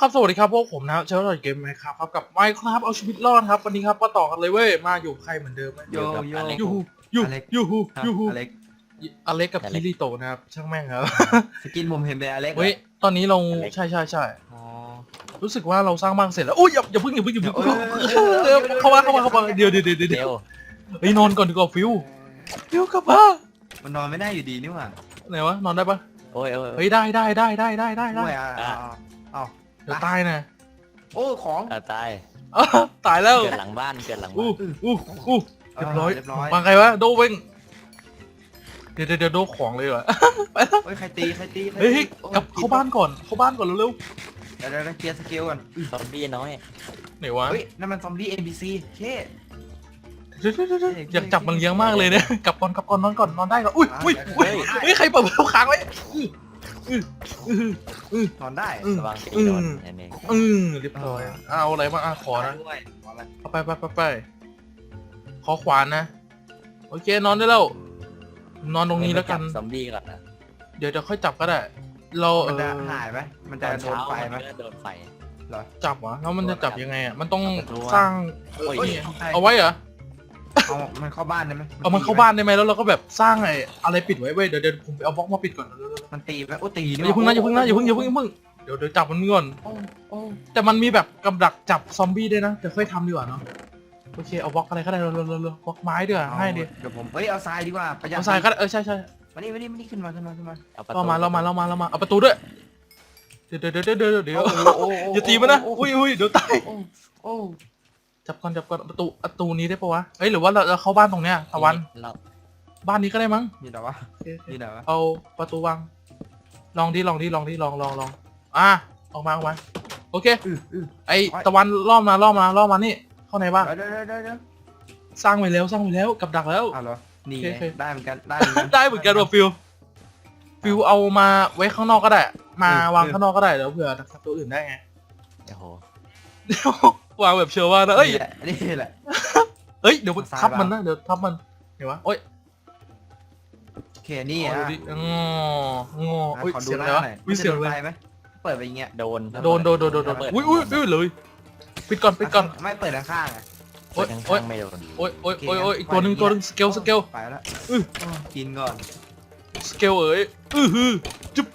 ครับ สวัสดีครับพวกผมนะครับเชลล์เกมไหมครับครับกับไมค์ครับเอาชีวิตรอดครับ วันนี้ครับมาต่อกันเลยเว้ยมาอยู่กับใครเหมือนเดิมไหมโยโยยูฮูยูอเล็กยูฮูครับยูฮูอเล็กอเล็กกับอเล็คิกริโตะนะครับช่างแม่งครับสกินผมเห็นเป็นอเล็กเฮ้ยตอนนี้เราอเล็กใช่ใช่ใช่อ๋อรู้สึกว่าเราสร้างบ้านเสร็จแล้วอุ้ยอย่าอย่าเพิ่งอย่าเพิ่งอย่าเพิ่งเออเออเออเออเข้ามาเข้ามาเข้ามาเดี๋ยวเดี๋ยวเดี๋ยวเดี๋ยวเร็วเฮ้ยนอนก่อนดีกว่าฟิวฟิวกลับมามันนอนไม่ได้อยู่ดีนี่หว่าไหนวะนอนได้ปะโอ้ยโอ้ยเฮ้ยได้ได้ได้ได้ได้ได้ได้ด้วยอะเอาเอาเดี๋ยวตายนะโอ้ของอะตายอ้าวตายแล้วเกิดหลังบ้านเกิดหลังบ้าอู้นอู้อู้เรียบร้อยเรียบร้อยวางใครวะโดเว้งเดี๋ยวเดี๋ยวเดี๋ยวโดของเลยว่ะเฮ้ยใครตีใครตีใครเฮ้ยตีกลับเข้าบ้านก่อนเข้าบ้านก่อนเร็วเดี๋ยวเดี๋ยวเดี๋ยวเคลียร์สกิลก่อนซอมบี้น้อยๆไหนวะเฮ้ยนั่นมันซอมบี้ NPC เช่เดี๋ยวเดี๋ยวเดี๋ยวเดี๋ยวอยากจับมันเลี้ยงมากเลยเนี่ยกลับก่อนกลับก่อนนอนก่อนนอนได้ก่อนอุ้ยอุ้ยอุ้ยเฮ้ยใครเปิดประตูค้างไว้อื้ออื้ออื้อ นอนได้อื้อระวังตีอืมโดนอันนี้อือเรียบร้อยเอาอะไรมาอะขอนะด้วยขออะไรเอาไปไปไปไปขอขวานนะ โอเคนอนได้แล้ว นอนตรงนี้แล้วกันจับซอมบี้ก่อนนะเดี๋ยวเดี๋ยวค่อยจับก็ได้ เราเอมันจะอหายไหมมันตจะอนโดเช้านไฟไหมมันก็โดนไฟเหรอจับวะแล้วมันจะจับยังไงอะมันต้องจับประตูอะสร้างโอ้ยเอ้ยเนี่ยใครเอาไว้เหรอ เอามันเข้าบ้านได้ไหมเอามันเข้าบ้านได้ไหมแล้วเราก็แบบสร้างไอ้อะไรปิดไว้เว้ยเดี๋ยวเดี๋ยวผมไปเอาบล็อกมาปิดก่อนเร็วๆมันตีไหมโอ้ตีๆนี่อย่าเพิ่งนะอย่าเพิ่งนะอย่าเพิ่งอย่าเพิ่งอย่าเพิ่งเดี๋ยวเดี๋ยวจับมันก่อน โอ้โอ้แต่มันมีแบบกับดักจับซอมบี้ด้วยนะเดี๋ยวค่อยทำดีกว่าเนาะโอเคเอาบล็อกอะไรก็ได้เร็วๆเร็วๆเร็วๆบล็อกไม้ดีกว่าง่ายดีเดี๋ยวผมเฮ้ยเอาทรายดีกว่าประหยัดเอาทรายก็ได้เออใช่ใช่มานี่มานี่มานี่ขึ้นมาขึ้นมาขึ้นมาเอาประตูเรามาเรามาเรามาเรามาเอาประตูด้วยเดี๋ยวเดี๋ยวเดี๋ยวเดี๋ยวเดี๋ยวอย่าตีมันนะอุ้ยอุ้ยเดี๋ยวตายโอ้โอ้ จับก่อนจับก่อนประตูประตูนี้ได้ปะวะเอ้ยหรือว่าเราเราเข้าบ้านตรงเนี้ยตะวันเราบ้านนี้ก็ได้มั้งนี่เหรอวะโอเคโอเคนี่เหรอวะเอาประตูวางลองดิลองดิลองดิลองลองลองอะออกมาออกมาโอเคอืออือไอตะวันล่อมมาล่อมมาล่อมมานี่เข้าในบ้านเดี๋ยวเดี๋ยวเดี๋ยวเดี๋ยวสร้างไว้แล้วสร้างไว้แล้วกับดักแล้วอ้าวเหรอนี่โอเคไงโอเค ได้เหมือนกันได้เหมือนกัน ได้เหมือนกันว่ะฟิวฟิวเอามาไว้ข้างนอกก็ได้ มาเออวางเออข้างนอกก็ได้เดี๋ยวเผื่อดักสัตว์ตัวอื่นได้ไง โอ้โหวางแบบเชื่อว่านะเอ้ย นี่แหละนี่แหละ เอ้ย เดี๋ยวมันซ้ายทับมันบ้างนะ เดี๋ยวทับมัน เห็นวะโอ้ยโอเคนี่เอาอะดูดิงองออะอุ้ยขอดูเสียงหอะไระน้าวหน่อยอุ้ยมันจะเสียงโดนอะไรไฟไหมเปิดไปอย่างเงี้ยโดน โดนโดนโดนโดนโดนอุ้ยอุ้ยอุ้ยเลยปิดก่อนปิดก่อนไม่เปิดข้างๆอะโอ๊ยข้างโอ๊ยๆไม่โดนโอ้ยโอ้ยโอเคโอ้ยโอ้ยอีกไปตัวหนึ่งอย่างเงี้ยตัวหนึ่งสเกลสเกล ไปแล้วอื้อ กินก่อนสเกลเอ้ยอือฮือจุ๊บ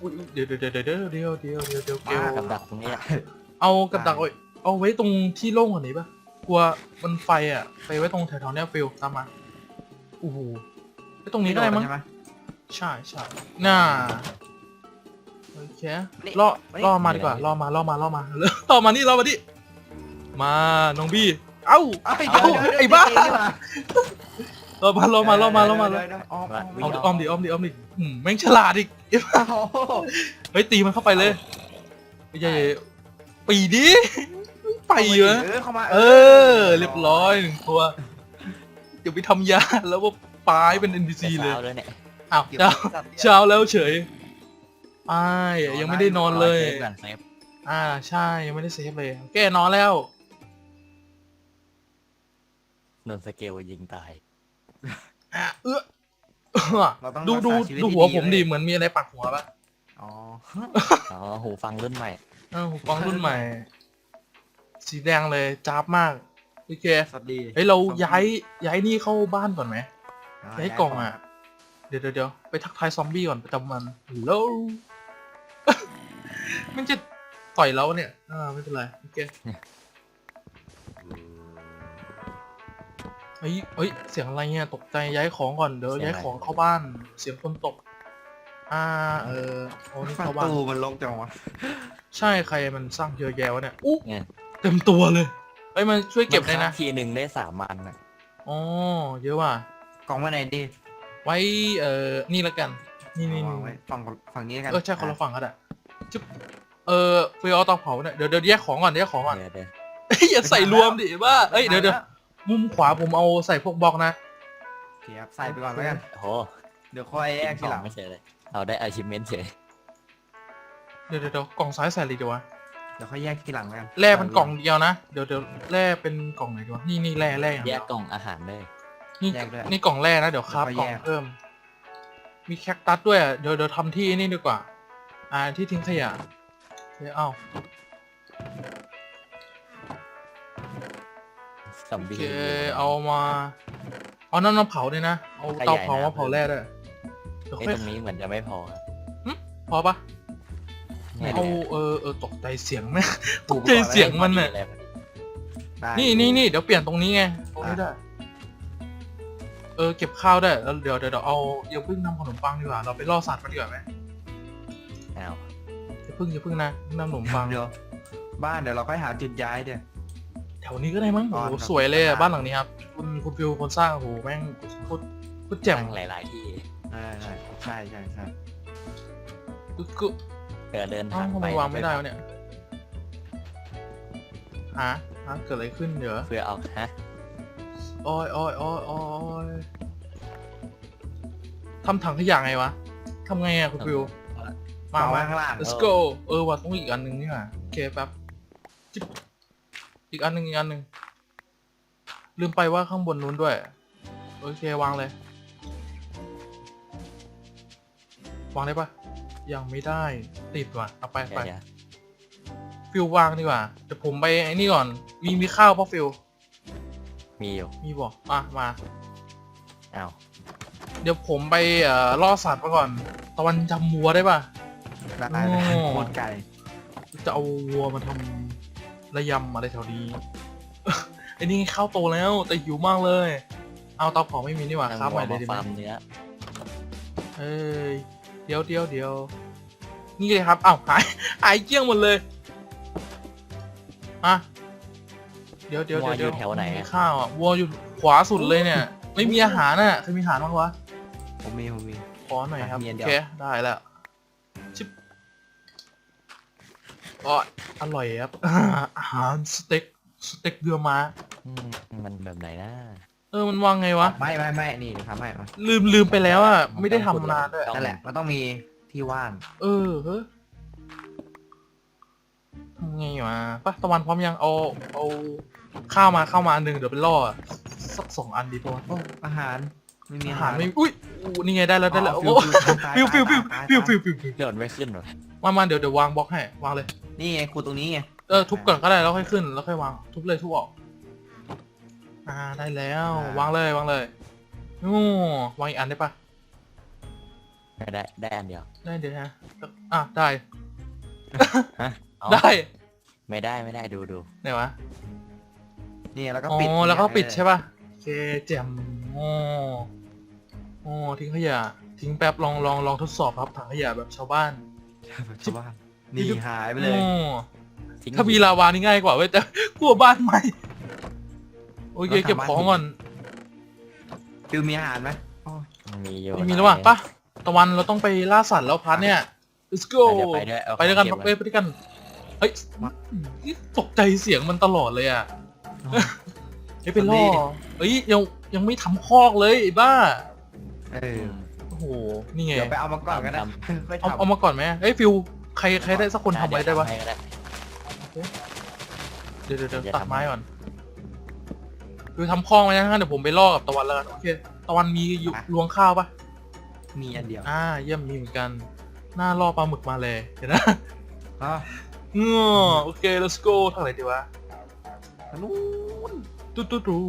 อุ๊ยเดี๋ยวเดี๋ยวเดี๋ยวเดี๋ยวเดี๋ยวเดี๋ยวเดี๋ยวเดี๋ยวเกลกับดักตรงนี้อะเอากับดักไว้ เอาไว้ตรงที่โล่งกว่านี้ปะกลัวมันไฟอะ ไปไว้ตรงแถวๆเนี้ยฟิลตามมาโอ้โหไว้ตรงนี้ก็ได้มั้ง ใช่หมใช่ใช่น่าโอเคนี่ล่อนี่ ล่อมาดีกว่าล่อมาล่อมาล่อมาเร็วต่อมานี่ล่อมาดิมา น้องบี้ เอ้า เอ้ยเอ้าเดี๋ยวเดี๋ยวไอ้บ้า เดี๋ยวเดี๋ยวล่อมาล่อมาล่อมาล่อมาเดี๋ยวเดี๋ยวอ้อมอ้อมเอาดิอ้อมดิอ้อมดิอ้อมดิอืมแม่งฉลาดอีกอ้าวเฮ้ยตีมันเข้าไปเลยไม่ใช่ปีดิ ไปเหรอเออเข้ามาเออ เรียบร้อยหนึ่งตัวเดี๋ยวไปทำยาแล้วว่าปลายเป็น NPC เลยช้าด้วยเนี่ยอ้าวเก็บเช้าสัตว์เช้าแล้วเฉยอ้ายยังไม่ได้นอนเลยซฟก่อนเซฟอ่าใช่ยังไม่ได้เซฟเลยโอเคนอนแล้ว โดนสเกลยิงตายอะเอื้อเราต้องดูดูรักษาชีวิตดูหัวๆผมดิเหมือนมีอะไรปักหัวปะอ๋อ อ๋อหูฟังรุ่นใหม่ เออหูฟังรุ่นใหม่ สีแดงเลยจ้าบมากโอเคสวัสดีเฮ้ยเราย้ายย้ายนี่เข้าบ้านก่อนไหมย้ายกล่องอะ เดี๋ยวเดี๋ยวเดี๋ยวไปทักทายซอมบี้ก่อนประจำวันฮัลโหลมันจะต่อยเราเนี่ย อ่าไม่เป็นไรโอเคเฮ้ยเฮ้ย เสียงอะไรเนี่ยตกใจย้ายของก่อนเดี๋ยวเสียงย้ายอะไรของเข้าบ้าน เสียงคนตก อ่า เออโอ้นี่ประเข้าบ้านตูมันลกจังวะ ใช่ใครมันสร้างเยอะแยะวะเนี่ยอู้ไง เต็มตัวเลยเฮ้ยมันช่วยเก็บได้มันะค้างทีหนึ่งได้สามมันนะอ๋อเยอะว่ะ กล่องไว้ไหนดีไว้เอ่อนี่ละกัน นี่นี่วางนี่ไว้ฝั่งฝั่งนี้กันเออใช่คนละฝั่งก็ได้จุ๊บเออฟิวเอาเตาเผาเนี่ยเดี๋ยวเดี๋ยวแยกของก่อนแยกของก่อนเดี๋ยวเดี๋ยวเอ้ยอย่าใส่รวมดิว่าเอ้ยเดี๋ยวเดี๋ยวมุมขวาผมเอาใส่พวกบล็อกนะ โอเคครับใส่ไปก่อนแล้วกันโอ้โหเดี๋ยวค่อยแยกทีหลังไม่เฉยเลย เราได้ achievement เฉยเดี๋ยวเดี๋ยวเดี๋ยวกล่องซ้ายใส่เลยดีวะ เดี๋ยวค่อยแยกทีหลังแล้วกันแร่เป็นกล่องเดียวนะ เดี๋ยวเดี๋ยวแร่เป็นกล่องไหนดีวะนี่นี่แร่แร่แยกกล่องอาหารได้ นี่แยกด้วนี่กล่องแร่นะเดี๋ยวคราบกล่องเพิ่ม มีแคคตัสด้วยเดี๋ยวเดี๋ยวทำที่นี่ดีกว่า อ่าที่ทิ้งขยะเดี๋ยวเอาโอเคเอามาเอานั่นมาเผาเนี่ยนะ เอาเตาเผามาเผาแร่ด้วไอยตรงนี้เหมือนจะไม่พอ พอปะ เนี่ยเอาเนี่ยเออเออตกใจเสียงไหมตกใจเสียงมันน่ะอะไรพอดีได้นี่นี่นี่เดี๋ยวเปลี่ยนตรงนี้ไงตรงนี้ได้เออเก็บข้าวได้แล้วเดี๋ยวเดี๋ยวเดี๋ยวเอาอย่าเพิ่งทำขนมปังดีกว่าเราไปล่อสัตว์กันดีกว่าไหมอ้าวอย่าเพิ่งอย่าเพิ่งนะเพิ่งทำขนมปังเดี๋ยวบ้านเดี๋ยวเราค่อยหาจุดย้ายเดี๋ยวแถวนี้ก็ได้มั้งโอ้ก่อนโหครับสวยเลยอะบ้านหลังนี้ครับคุณคุณฟิวคนสร้างโอ้โหแม่งโคตรโคตรแจ่มตั้งหลาย ๆ ที่ใช่ใช่ใช่ใช่ใช่กึกกึก เกิดเดินเอ้าทางทำไปไมวางไม่ได้วะเนี่ยฮะฮะเกิดอะไรขึ้นเดี๋ยวเพื่อเอาฮะโอ้ยโอ้ยโอ้ยโอ้ยทำถังขยะไงวะทำไงอะคุณฟิวมาเอาไว้มาข้างล่าง let's go เออว่ะต้องอีกอันหนึ่งนี่หว่าโอเคแป๊บจิ๊บอีกอันหนึ่งอีกอันหนึ่งลืมไปว่าข้างบนนู้นด้วย โอเควางเลย วางได้ปะ ยังไม่ได้ติดว่ะเอาไปเดี๋ไปยวเดี๋ยวฟิววางดีกว่าเดี๋ยวผมไปไอ้นี่ก่อน มีมีข้าวป่ะฟิวมีอยู่มีบอกมามา อ้าวเดี๋ยวผมไปเอ่อล่อสัตว์มาก่อน ตะวันจำวัวได้ปะ ได้ได้โอ้ โคตรไก่จะเอาวัวมาทำระยำอะไรแถวนี้ ไอ้นี่ข้าวโตแล้วแต่หิวมากเลย เอาเตาเผาไม่มีนี่หว่านั่งครับหัใหวม่เลยมาดีไหมฟาร์มเนื้อเอ้ย เดี๋ยวเดี๋ยวเดี๋ยวนี่เลยครับอ้าวหายหายเกลี้ยงหมดเลยอะเดี๋ยวเดี๋ยววัวเดี๋ยวอยู่แถวไหนมีอะข้าวอะวัวอยู่ขวาสุดเลยเนี่ย ไม่มีอาหารน่ะเคยมีอาหารบ้างวะผมมีผมมี ขอหน่อยครับมีอันโอเดียว เคได้แล้วชิบก็อร่อยครับ อาหารสเต็กสเต็กเรือม้าอืมมันแบบไหนนะเออมันวางไงวะ ไม่ไม่ไม่นี่เดี๋ยวทำให้มาลืมลืมไปแล้วอะ ไม่ได้ทำนานด้วย นั่นแหละมันต้องมีที่ว่างเออเฮ้ยทำไงวะปะตะวันพร้อมยังเอาเอาข้าวมาข้าวมาอันหนึ่งเดี๋ยวไปล่อสักสองอันดีป่ะวะโอ้อาหารไม่มีอาหารไม่อุ้ยอู้นี่ไงได้แล้วได้แล้วอ๋อโอ้ฟิวฟิวฟิวฟิวฟิวฟิวฟิวฟิวเดินไม่ขึ้นหรอมามาเดี๋ยวเดี๋ยววางบล็อกให้วางเลย นี่ไงคูตรงนี้ไงเออทุบก่อนก็ได้แล้วค่อยขึ้นแล้วค่อยวาง ทุบเลยทุบออก อ่าได้แล้ววางเลยวางเลยโอ้วางอีกอันได้ปะไม่ได้ได้อันเดียวได้เดี๋ยวนะอะได้ ฮะเอาได้ไม่ได้ไม่ได้ดูดูไหนวะนี่แล้วก็อ๋ปิดอแล้วก็ปิดเออใช่ปะโอเคแจ่มอ๋ออ๋อทิ้งขยะ ทิ้งแป๊บลองลองลองทดสอบครับถังขยะแบบชาวบ้าน ชาวบ้านนี่หายไปเลยอ๋อทิ้งถ้ามีลาวานี่ง่ายกว่าเว้ยแต่กลัวบ้านใหม่ โอเคเก็บของก่อนฟิวมีอาหารไหมโอ้ยมีอยู่ไม่มีแล้วว่ะปะตะวันเราต้องไปล่าสัตว์แล้วพัดเนี่ย let's go เดี๋ยวไปด้วยเอาไปด้วยกันของเอ้เก็ยบไปด้วยกันเฮ้ยนี่ตกใจเสียงมันตลอดเลยอะเฮ้ยเป็นล่อเฮ้ยยังยังไม่ทำคอกเลยไอ้บ้าเออโอ้โหนี่ไงเดี๋ยวไปเอามาก่อนก็ได้ไปเอาทำเอามาก่อนไหมเฮ้ยฟิวใครใครได้สักคนทำไว้ได้ปะให้ก็ได้เดี๋ยวเดี๋ยวเดี๋ยวเดี๋ยวตัดทำไม้ก่อน ฟิวทำคอกไว้นะเดี๋ยวผมไปล่อกับตะวันแล้วกันโอเค ตะวันมีอยู่ลวงข้าวปะมีอันเดียวอ่า เยี่ยมมีเหมือนกัน หน้าล่อปลาหมึกมาเลยเห็นนะอ๋อเออโอเค let's go ทางไหนดีวะนู้นตุ๊ดตุ๊ดตุ๊ด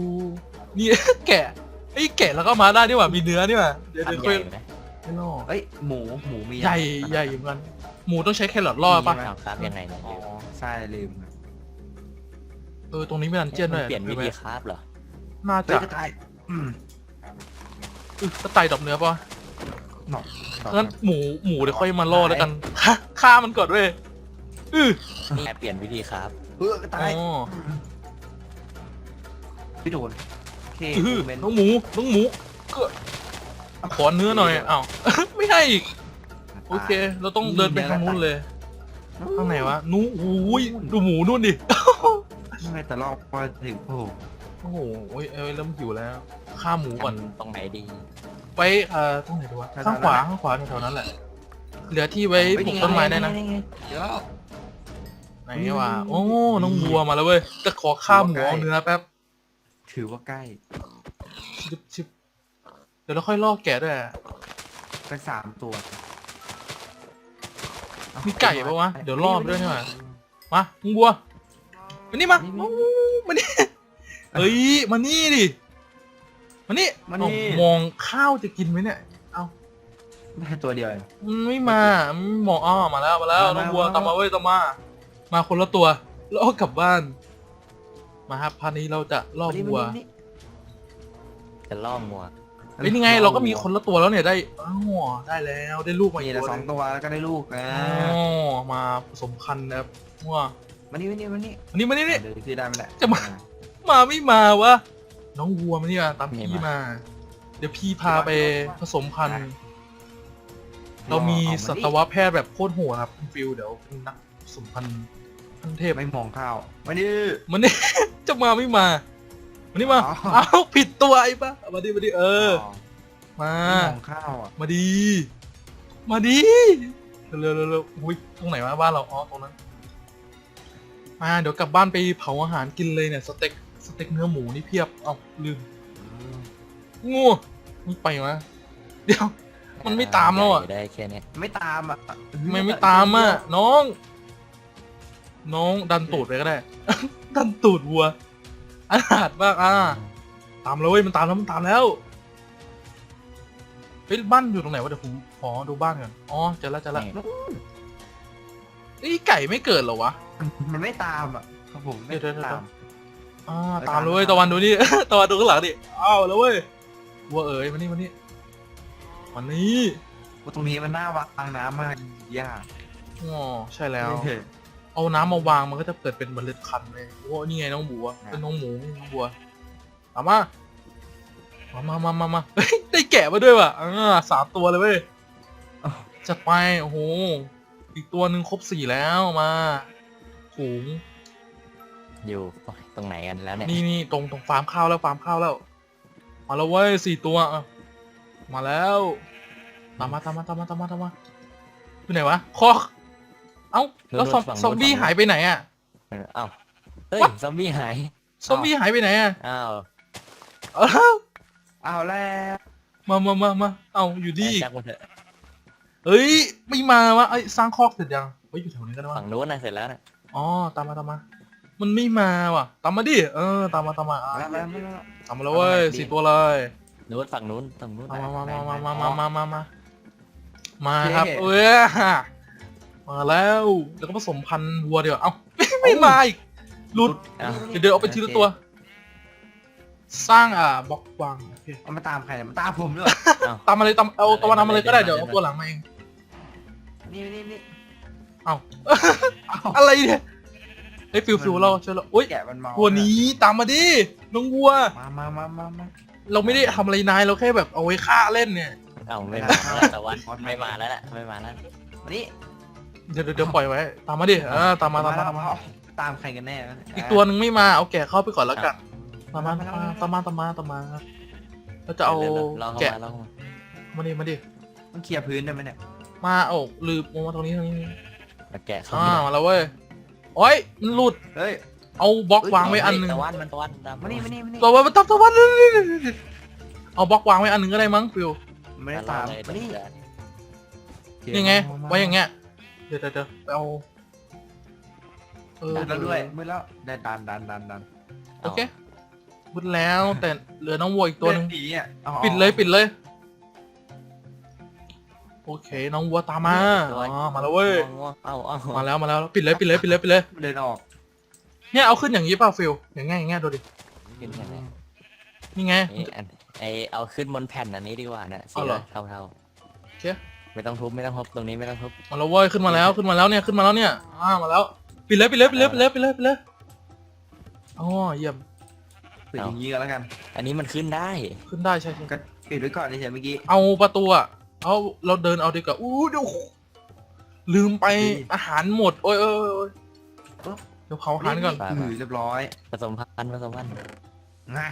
นี่ แกะไอ้ยแกะแล้วก็มาได้นี่หว่ามีเนื้อนี่หว่าเดี๋ยวทำเดี๋ยวใหค่อญ่ยไหมไม่ล่อเอ้ยหมูหมูมีใหญ่ใหญ่เหมือนกันหมูต้องใช้แครอทล่อปะมีไหมเอาครับยังไงเนี่ยอ๋อใช่ลืมเออตรงนี้มีดันเจียนด้วยเปลี่ยนวิห็ไหมธีคราฟเหรอ น่าเฮ้จะยกระต่ายอืมอึกระต่ายดอกเนื้อปะหนอกหนอกงั้นหมูหมูเดี๋ยวค่อยมาล่อแล้วกันฆ่าฆ่ามันก่อนเว้ยอือนี่เปลี่ยนวิธีคราฟเออกระต่าอ๋ยอพี่โดนโอเคอื้อเมนน้องหมูน้องหมูก็ขอเนื้อหน่อยอ้าว ไม่ให้อีกโอเค เราต้องเดินไปทางนู้นเลยข้างไหนวะนู้นโอ้ยดูหมูนู่นดิ ไม่แต่รอบพอถึงโอ้โห โอ้โหเอ้ยเอ้ยเริ่มหิวแล้วฆ่าหมูก่อนตรงไหนดี ไว้เอ่อตรงไหนดีวะข้างขวาข้างขวาแถวๆนั้นแหละ เหลือที่ไว้ปลูกต้นไม้ได้นะเดี๋ยวเราไหนวะโอ้น้องบัวมาแล้วเว้ยจะขอฆ่าหมูเอาเนื้อแป๊บถือว่าใกล้ชิบชิบเดี๋ยวเราค่อยล่อแกะด้วยไปสามตัวมีไก่ปะวะเดี๋ยวรอบด้วยนี่หว่ามาน้องบัวมานี่มาโอ้มานี่ เอ้ยมานี่ดิมานี่มานี่ เอ้ามองข้าวจะกินไหมเนี่ย เอาได้ตัวเดียวเอง มันไม่มามันมองอ้อมาแล้วมาแล้วมาน้องบัวมา ตามมาเว้ยตามมา มาคนละตัว แล้วเอากลับบ้าน มาครับพานี้เราจะล่อนี่บัวนี่จะล่อมัวเฮ้ยนี่ไง เราก็มีคนละตัวแล้วเนี่ยได้อ้าวได้แล้วได้ลูกมามีอีกละตัวสองตัวแล้วก็ได้ลูกนะอ๋อมาผสมพันธุ์นะครับว่ามานี่มานี่มานี่อันนี้มานี่นี่ เดี๋ยวคือได้ไหมแหละจะมา มาไม่มาวะ น้องวัวมานี่มาตามพี่มา เดี๋ยวพี่พาไปผสมพันธุ์ เรามีสัตวแพทย์แบบโคตรโหดครับคุณฟิลเดี๋ยวเป็นนักผสมพันธุ์ขั้นเทพไม่มองข้าวมานี่มันนี่จะมาไม่มา มันนี่มาอ๋อเอ้าผิดตัวไอ้ปะมาดิมาดิเออ มาไม่มองข้าวอะมาดี มาดีเร็วเร็วเร็วอุ้ยตรงไหนวะบ้านเราอ๋อตรงนั้นมาเดี๋ยวกลับบ้านไปเผาอาหารกินเลยเนี่ยสเต็ก สเต็กเนื้อหมูนี่เพียบ เอ้าลืมงูมันไปวะเดี๋ยว มันไม่ตามแล้วอะ ได้แค่เนี้ยไม่ตามอะทำไมไม่ตามอะน้อง น้องดันตูดไปก็ได้ ดันตูดวัวอาหารมากอะตามแล้วเว้ยมันตามแล้วมันตามแล้วเฮ้ยบ้านอยู่ตรงไหนวะเดี๋ยวผมขอดูบ้านก่อนอ๋อเจอแล้วเจอแล้วนี่เอ้ยไก่ไม่เกิดเหรอวะมันไม่ตามอะครับผมไม่เดี๋ยวเดี๋ยวตาม อ่าไปตามตามเลยเว้ยตามตะวันดูนี่ ตะวันดูข้างหลังดิอ้าวแล้วเว้ยวัวเอ๋ยมานี่มานี่มานี่ว่าตรงนี้มันน่าวางน้ำมากยากอ๋อใช่แล้วเฮ้ยเอาน้ำมาวางมันก็จะเกิดเป็นเมล็ดพันธุ์เลยโอ้นี่ไงน้องบัวอะ เป็นน้องหมูนี่น้องบัวเอามามามามามามา เฮ้ยได้แกะมาด้วยว่ะอ่าสามตัวเลยเว้ยอ้าวจัดไปโอ้โหอีกตัวหนึ่งครบสี่แล้วมาถุง อยู่ตรงไหนกันแล้วเนี่ยนี่นี่ตรงตรงฟาร์มข้าวแล้วฟาร์มข้าวแล้ว มาแล้วเว้ยสี่ตัวอะมาแล้วตามมาตามมาตามมาตามมาตามมาอยู่ไหนวะคอกเอ้าแล้วซอมซอมบี้หายไปไหนอะเออเอ้าเฮ้ยซอมบี้หายซอมบี้หายไปไหนอะอ้าวเอ้าเอาแล้วมามามามาเอาอยู่ดีจักมันเถอะเอ้ยไม่มาวะไอ้ยสร้างคอกเสร็จยังเฮ้ยอยู่แถวนี้กันวะฝั่งนู้นนะเสร็จแล้วนะอ๋อตามมาตามมา มันไม่มาว่ะ ตามมาดิ เออ ตามมาตามมาอะแล้วแล้วแล้วตามมาแล้วเว้ยเอาไหนดีสี่ตัวเลยนู้นฝั่งนู้นฝั่งนู้นมามาไหนมาไหนมาอ๋มาอมามามามามาโอเคครับ เอ้ยมาแล้วแล้วก็ผสมพันธุ์วัวเดี๋ยวาเอ้าไม่มาอีกหลุดอ้าวเดี๋ยวเดี๋ยวเอาไปทีละตัว สร้างอ่าบล็อกวางโอเคเอามาตามใครเนี่ยมันตามผมด้วยอ้าวตามมาเลยตามเอาตะวันตามมาเลยก็ได้เดี๋ยวเอาตัวหลังมาเองนี่นี่นี่เอ้าเอาอะไรเนี่ย เฮ้ยฟิวฟิวเราช่วยเราอุ้ยแกะมันเมาตัวนี้ตามมาดิน้องวัว มามามามามาเราไม่ได้ทำอะไรนายเราแค่แบบเอาไว้ฆ่าเล่นเนี่ยเอ้าไม่มาแล้วแต่วันไม่มาแล้วแหละไม่มาแล้วมานี่เดี๋ยวเดี๋ยวเดี๋ยวปล่อยไว้ ตามมาดิเออตามมาตามมาตามมาตามใครกันแน่วะอีกตัวหนึ่งไม่มาเอาแกะเข้าไปก่อนแล้วกันตามมามาตามมาตามมาตามมาเราจะเอาดี๋ยวๆลองเข้าแกะมาลองเข้ามามาดิมาดิมันเคลียร์พื้นได้ไหมเนี่ยมาเอาลืมเอามาตรงนี้ตรงนี้เอาแกะเข้าอ่ามามาแล้วเว้ย โอ้ยมันหลุด เฮ้ยเอาบล็อกวางไว้อันหนึ่งตะวันมันตะวันตามมานี่มานี่มานี่ตัวมันตับตะวันเอาบล็อกวางไว้อันหนึ่งก็ได้มั้งฟิวไม่ได้ตาตามมเลยมานี่เดี๋ยวนี่ไงมามาไว้อย่างเงี้ยเดี๋ยวเดี๋ยวเดี๋ยวไปเอาเออมืดแล้วด้วยมืดแล้วได้ดันดันดันดันโอเคมุดแล้วแต่เหลือน้องวัวอีกตัวหนึงเดิผีอะอ๋อปิดเลยปิดเลย โอเค น้องวัวตามมาตัวอ๋อมาแล้วเว้ยง่วงๆเอาเอามาแล้วมาแล้วปิดเลยปิดเลยปิดเลยปิดเลยเดินออก เนี่ยเอาขึ้นอย่างนี้เปล่าฟิลอย่างง่ายอย่างง่ายดูดิขึ้นยังไงนี่ไงนี่อันไอเอาขึ้นบนแผ่นอันนี้ดีกว่านะสีเอาเหรอเทาเทาโอเคๆไม่ต้องทุบไม่ต้องทุบตรงนี้ไม่ต้องทุบมาแล้วเว้ยขึ้นมาแล้วขึ้นมาแล้วเนี่ยขึ้นมาแล้วเนี่ยอ่ามาแล้วปิดเลยปิดเลยปิดเลยปิดเลยปิดเลยปิดเลยอ๋อเยี่ยมปิดอย่างนี้กันแล้วกัน อันนี้มันขึ้นได้ ขึ้นได้ใช่ใช่ก็ปิดไว้ก่อนเฉยๆเมื่อกี้ เอาประตูอะ เอาเราเดินเอาดีกว่าอู้เดี๋ยวลืมไปดีอาหารหมด โอ้ยโอ้ยโอ้ยเดี๋ยวเผาอาหารก่อนอือเรียบร้อยผสมพันธุ์ผสมพันธุ์ นะ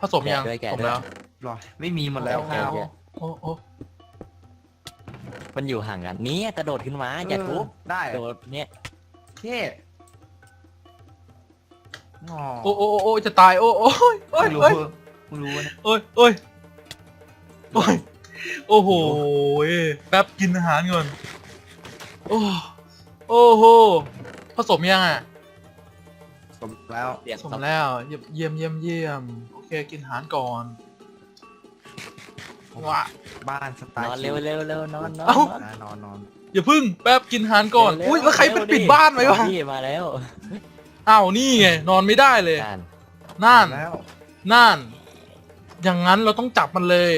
ผสมยังแกะด้วยแกะผสมด้วยแล้วเรียบร้อยไม่มีหมดแล้วโอเคโอเคโอ้โอ้มันอยู่ห่างกันนี่กระโดดขึ้นมาอย่าทุบได้กระโดดเนี่ยเท่อ๋อโอ้โอ้โอ้โอ้จะตายโอ้โอ้ยโอ้ยมึงรู้โอ้ยมึงรู้นะโอ้ยโอ้ยโอ้ย โอ้โหแป๊บกินอาหารก่อน โอ้โอ้โหผสมยังอะสมแล้วเรียกสมแล้วเยี่ยมเยี่ยมเยี่ยมเยี่ยมโอเคกินอาหารก่อนว้าบ้านสไตนล์อนเร็วเร็วเร็วนอนนอนเอ้านอนนอนนอนอย่าพึ่งแป๊บกินอาหารก่อนเร็อุ้ยแล้วใครไปปิดบ้านไว้วะพี่มาแล้วอ้าวนี่ไงนอนไม่ได้เลยการนั่นแล้วนั่น อย่างนั้นเราต้องจับมันเลย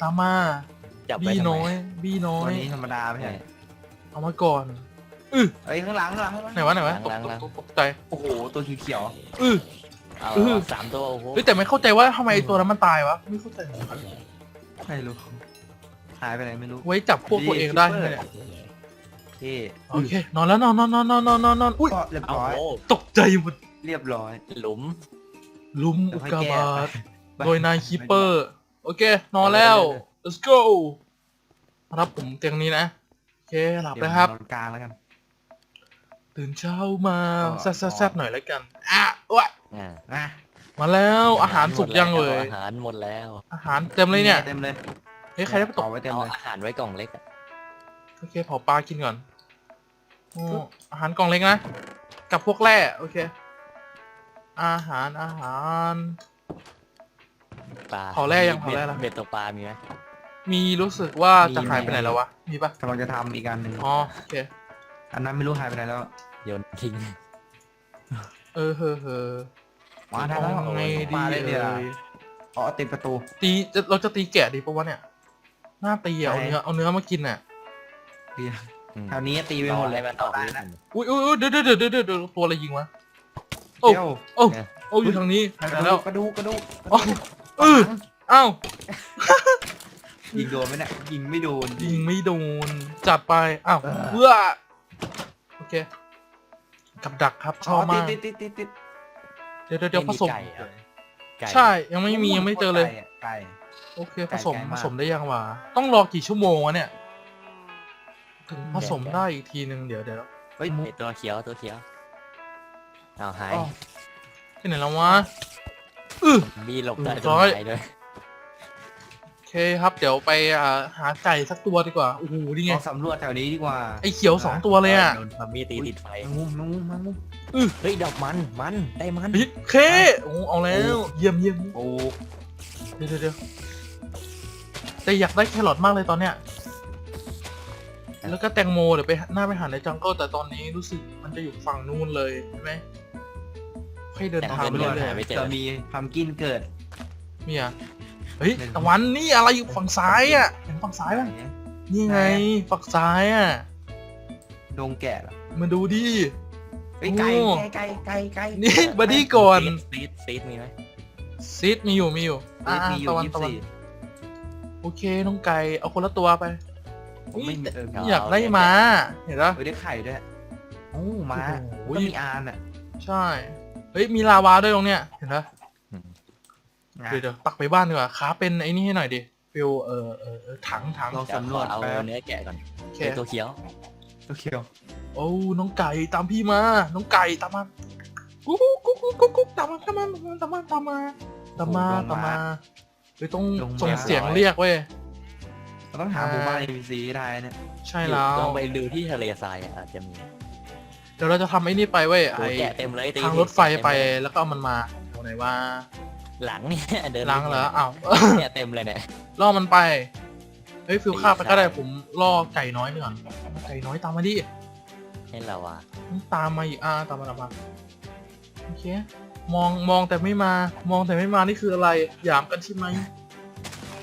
ตามมาจับไปบี้ทำไมน้อย บี้น้อวันยนี้ธรรมดาไม่ใช่เอามาก่อนอือเอ้ยข้างหลังข้างหลังข้างหลังไหนวะไหนวะตกตกตกตกใจโอ้โหตัวเขียวอือเอาอื้อ สามตัวโอ้โหเฮ้ยแต่ไม่เข้าใจว่าทำไมไอ้ตัวนั้นมันตายวะไม่เข้าใจเหมือนกันๆไม่รู้หายไปไหนไม่รู้ไว้จับพวกตัวเองได้ใช่ไหมเนี่ยที่โอเคนอนแล้วนอนนอนนอนนอนนอนนอนนอนอุ้ยก็เรียบเอาร้อยโอ้ตกใจหมดเรียบร้อยหลุมลุมเดี๋อุยวกค่อยกาแก้บาตไปโดยนายคีเปอร์ โอเคนอนแล้ว let's go รับผมเตียงนี้นะ โอเคหลับเดี๋ยวนะครับนอนกลางแล้วกันตื่นเช้ามาก็แซ่บแซ่บแซ่บหน่อยแล้วกันอะวะอ่านะมาแล้วอาหารสุกยังเลย อาหารหมดแล้วอาหารเต็มเลยเนี่ยเต็มเลยเฮ้ยใครได้ไปตต่กอไว้เต็มเอาเลย อาหารไว้กล่องเล็กอะโอเคเผาปลากินก่อนโอ้อาหารกล่องเล็กนะ กับพวกแร่โอเค อาหารอาหาร ปลาเผาแร่ยังเผาแร่แล้ว เบ็ดตกปลามีไหม มีรู้สึกว่าจะมีหายไปไหนแล้ววะ มีปะกำลังจะทำอีกอันหนึ่งอ๋อโอเค อันนั้นไม่รู้หายไปไหนแล้วโยนทิ้ง เออเฮ้อเฮ้อมาได้แล้วเอาไงดีมาได้เอเดียวยอ๋อติดประตู ตีจะเราจะตีแกะดีปะวะเนี่ยหน้าตีอะเอาไหน เนื้อเอาเนื้อมากินอะเดียวอืม แถวนี้ตีไปรอหมดเลให้ยมันออกได้ลูกนะอุ้ยอุ้ยอุ้ยเดี๋ยวเดี๋ยวเดี๋ยวเดี๋ยวเดี๋ยวตัวอะไรยิงวะ โอ้ เดี๋ยวโอ้เนี่ยโอ้อยู่ทางนี้กระแล้ดูวกกระดูกกระดูกอ๋อ เอออ้าวยิงโดนไหมเนี่ยยิงไม่โดนยิงไม่โดน จัดไป อ้าวเออเพื่อโอเค กับดักครับชอบมากติดติดติดติดเดี๋ยวเดี๋ยวเดี๋ยวผสม ไก่อะไก่ใช่ ยังไม่มียังไม่เจอเลย ไก่ะไก่ โอเคไก่ผสมไก่ผมาก สมได้ยังวะต้องรอกี่ชั่วโมงวะเนี่ย ถึงผสมได้อีกทีนึงเดี๋ยวเดี๋ยวเฮ้ยไอ้ตัวเขียวตัวเขียวเอาหายอ๋อที่ไหนแล้ววะ อือมีหลบได้อืมจนร้อยหายด้วย โอเคครับ เดี๋ยวไปอ่าหาไก่สักตัวดีกว่า โอ้โห นี่ไง ลองสำรวจแถวนี้ดีกว่าไอเขียวสองตัวเลยอะโดนพามีตีติดไฟ แมงมุมแมงมุมแมงมุมเฮ้ยดอกมัน มันได้มัน เฮ้ยเค โอ้โหเอาแล้ว เยี่ยมเยี่ยมโอ้เดี๋ยวเดี๋ยวเดี๋ยวแต่อยากได้แครอทมากเลยตอนเนี้ย แล้วก็แตงโมเดี๋ยวไปหน้าไปหาในจังเกิลแต่ตอนนี้รู้สึกมันจะอยู่ฝั่งนู้นเลยใช่ไหม ค่อยเดินทางไปสำรวจเรื่อยไม่เจอจะมีพัมกินเกิดๆมีอะเฮ้ยหนึ่งตะวันนี่อะไรอยู่ฝั่งซ้ายอะเห็นฝั่งซ้ายป่ะนี่ไงฝั่งซ้ายอะดงแกะเหรอมาดูดิเฮ้ยไก่โอ้ไก่ไก่ไก่นี่บัดดี้ก่อนซีดซีดมีไหมซิดมีอยู่มีอยู่ไก่อ่ามีอยู่ตะวันยี่สิตะบวันสี่โอเคน้องไก่เอาคนละตัวไปผมไม่มีเออเอาอยากได้ม้าเห็นปะเฮ้ยได้ไข่ด้วยโอ้มาโอ้โหก็มีอานอะ ใช่ เฮ้ยมีลาวาด้วยตรงเนี้ยเห็นปะอืม เดี๋ยวเดี๋ยวตักไปบ้านดีกว่าค้าเป็นไอ้นี่ให้หน่อยดิฟิลเออเออเออถังถังลองเดี๋ยวสำรขอวจเอาแป๊บเนื้อแกะก่อนโอเคเนื้อตัวเขียวตัวเขียวโอ้น้องไก่ตามพี่มา น้องไก่ตามมากุ๊กกุ๊กกุ๊กกุ๊กกุ๊กตามมาตามมาตามมาตามมาตามมาตามมาเฮ้ยต้องส่งเสียงเรียกเว้ย เราต้องหาหมู่บ้าน NPC ให้ได้เนี่ยใช่แล้ว ลองไปดูที่ทะเลทรายอะอาจจะมีเดี๋ยวเราจะทำไอ้นี่ไปเว้ยโอ้ไอ้แกะเต็มเลยตีทางรถไฟไปแล้วก็เอามันมาตรงไหนว่าหลังเนี่ยเดินล้างเหรออ้าวเนี่ยเต็มเลยเนี่ย ล่อมันไป เฮ้ยฟิลฆ่าไปก็ได้ผมล่อไก่น้อยไปก่อนไก่น้อยตามมาดิให้เราอะตามมาอีกอ่าตามมาตามมาโอเคมองมองแต่ไม่มา มองแต่ไม่มานี่คืออะไรหยามกันใช่ไหม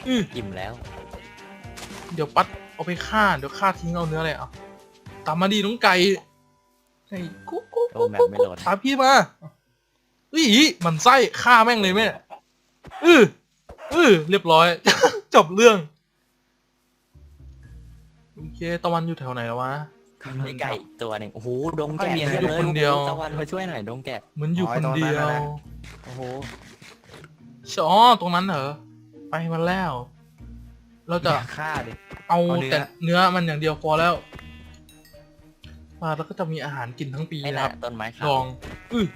อืออิ่มแล้ว เดี๋ยวปัดเอาไปฆ่าเดี๋ยวฆ่าทิ้งเอาเนื้อเลยเอะตามมาดีน้องไก่ ไก่กุ๊กกุ๊กโอ้กุ๊กแมปกุ๊กไม่โหลด ตามพี่มาอุ้ยมันไส้ฆ่าแม่งเลยแม่อืออือเรียบร้อย จบเรื่องโอเคตะวันอยู่แถวไหนแล้ววะ มีไก่อีกตัวหนึ่งโอ้โหดงแกะไม่มีอะไรต็เลยคนเดียว ตะวันมาช่วยหน่อยดงแกะเหมือนอยู่อ๋อคนเดียวตรงนั้นน่ะนะ โอ้โหอ๋อตรงนั้นเหรอไปมาแล้ว เราจะฆ่าดิ เอาเอาเนื้อ แต่เนื้อมันอย่างเดียวพอแล้ว มาแล้วก็จะมีอาหารกินทั้งปีไอ้นะน่ะครับต้นไม้ดขาวองอื้อ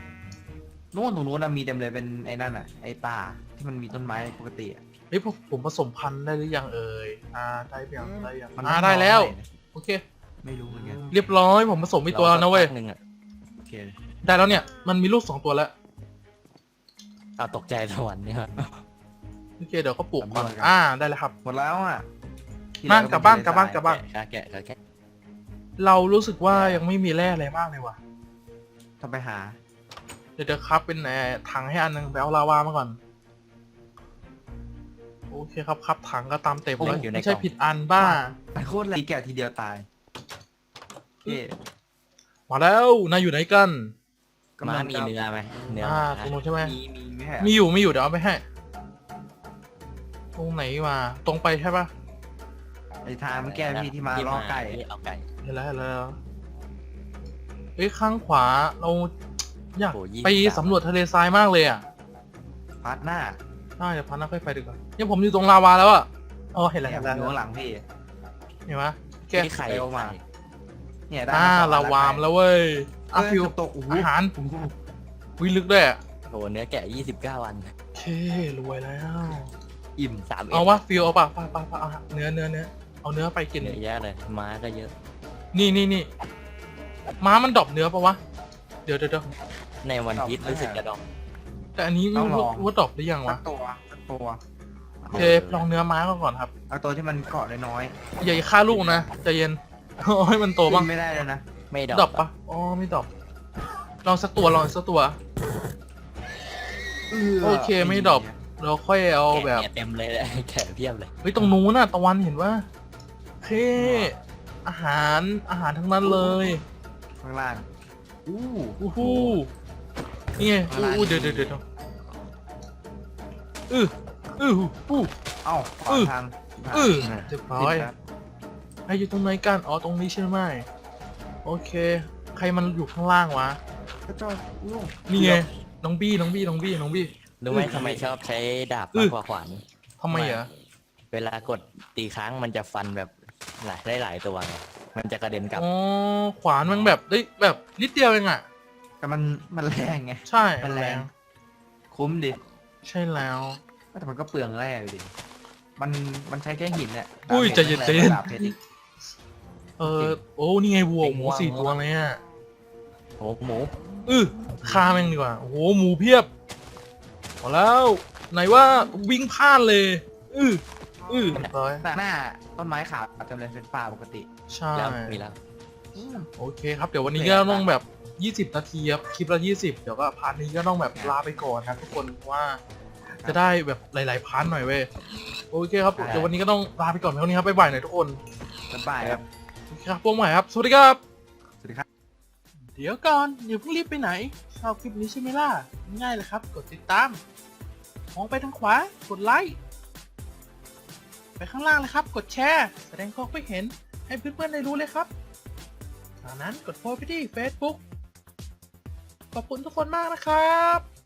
นู่นตรงนู้นนะมีเต็มเลยเป็นไอ้นั่นอะ ไอ้ป่าที่มันมีต้นไม้ปกติอะเฮ้ยผมผมผสมพันธุ์ได้หรือยังเอ่ยอ่าได้หรือยังได้ยังมันอ่าต้องได้แล้วรอหน่อยนะโอเค ไม่รู้เหมือนกันเรียบร้อยผมผสมอีกตัวแล้วนะเว้ยราสักพักหนึ่งอะโอเคได้แล้วเนี่ยมันมีลูกสองตัวแล้วเอาตกใจสวรรค์เนี่ย โอเคเดี๋ยวก็ปลูกก่อนอ่าได้แล้วครับหมดแล้วอะที่มาเหลือกลับบ้านเป็กลับบ้านทรยกลับบ้าน แกะแกะแกะแกะ เรารู้สึกว่ายังไม่มีแร่อะไรมากเลยว่ะต้องไปหา เดี๋ยวเดี๋ยวครับเป็นเอ่อถังให้อันหนึงไปเอาลาวามาก่อน โอเคครับครับถังก็ตามเต็มเลยไม่ใช่ผิดอันบ้า ไปโคตรแรงตีแกะทีเดียวตายเอ๊ะมาแล้วนายอยู่ไหนกัน กำม้าลังมีเนื้อไหมเนื้ออ่าหตรงนู้นใช่ไหม มีมีไม่ใช่เหรอมีอยู่มีอยู่เดี๋ยวเอาไปให้ ตรงไหนมา ตรงไปใช่ปะไอ้ทางเมื่อกี้พี่ที่มาล่อไก่ที่เอาไก่ เห็นแล้วเห็นแล้วเฮ้ยข้างขวาเราอยากโอ้ยี่ไปสำรวจทะเลทรายมากเลยอะพัดหน้าได้เดี๋ยวพันหน้าค่อยไปดีกว่าเนี่ยผมอยู่ตรงลาวาแล้วอะอ๋อเห็นแล้วเนี่เห็ยนผมแล้วอยู่ข้างหลังพี่ เห็นไหมแกที่ไข่เร็วมาเนี่ยได้อ่าสองนลาวามแล้วเว้ยเอ้อะยฟิวตกโอ้โหอาหารโอ้โหวิลึกด้วยอะโอ้เนื้อแกะยี่สิบเก้าวันโอเครวยแล้ว อิ่มสามเอาวะฟิวเอาป่ะป่ะป่ะป่ะเอาเนื้อเนื้อเนื้อเอาเนื้อไปกินเยอะแยะเลยม้าก็เยอะ นี่นี่นี่ม้ามันดรอปเนื้อปะวะ เดี๋ยวเดี๋ยวเดี๋ยวในวันพีชรู้สึกจะดองแต่อันนี้ไม่รู้ว่าดรอปหรือยังสัวะกตัวสักตัวโอเคลองเนื้อม้าก่อนครับ เอาตัวที่มันเกาะน้อยอย่าฆ่าลูกนะใจเย็นเอาให้มันๆโตบ้าง ขึ้นไม่ได้เลยนะไม่ดองดรอปปะอ๋อ ไม่ดรอปลองสักตัวลองสักตัว โอเคไม่ดรอป เราค่อยเอาแกะแบบเนี่ยเต็มเลยแหละแกะเพียบเลย เฮ้ย ตรงนู้นน่ะ ตะวันเห็นว่าโอเค อาหารอาหารทั้งนั้นเลยข้างล่างอู้อู้หูนี่ไงอู้อู้เดี๋ยวเดี๋ยวเดี๋ยวอืออืออู้ เอ้าขวาอื้อทางอือเรียบร้อยผิดแล้วใครอยู่ตรงไหนกันอ๋อตรงนี้ใช่ไหมโอเค ใครมันอยู่ข้างล่างวะก็จอยอู้นี่ไงน้องบี้น้องบี้น้องบี้น้องบี้ รู้ไหมอื้อทำไมชอบใช้ดาบอื้มาอกกว่าขวานทำไมเหรอเวลากดตีค้างมันจะฟันแบบ หลายได้หลายตัวไงมันจะกระเด็นกลับ อ๋อขวานมันแบบได้แบบนิดเดียวเองอะ แต่มันมันแรงไง ใช่มันแรง คุ้มดิใช่แล้ว แต่มันก็เปลืองแร่อยู่ดิมันมันใช้แค่หินเนี่ยอุ้ยดาบใจเย็นแรงใจเย็น ดาบเพชรอีก เออโอ้นี่ไงวัวหมูสี่ตัวเลยอะโอ้หมูอือฆ่าแม่งดีกว่าโอ้โหหมูเพียบพอแล้ว ไหนว่าวิ่งพลาดเลยอือ อือเรียบร้อยแต่หน้าต้นไม้ขาวเต็มเลยเป็นป่าปกติ ใช่แล้วมีแล้ว อืมโอเคครับเดี๋ยววันนี้ก็ต้องแบบ 20 นาทีครับคลิปละ 20 เดี๋ยวก็พาร์ทนี้ก็ต้องแบบลาไปก่อนนะทุกคนเพราะว่าจะได้แบบหลาย ๆพาร์ทหน่อยเว้ยโอเคครับเดี๋ยววันนี้ก็ต้องลาไปก่อนเท่านี้ครับบ๊ายบายหน่อยทุกคนบ๊ายบายครับ โอเคครับพวกใหม่ครับสวัสดีครับสวัสดีครับ เดี๋ยวก่อนอย่าเพิ่งรีบไปไหนชอบคลิปนี้ใช่ไหมล่ะง่ายเลยครับ กดติดตามมองไปทางขวากดไลค์ ไปข้างล่างเลยครับ กดแชร์ แสดงความคิดเห็นให้เพื่อนๆได้รู้เลยครับจากนั้นกดโพสต์ไปที่ Facebook ขอบคุณทุกคนมากนะครับ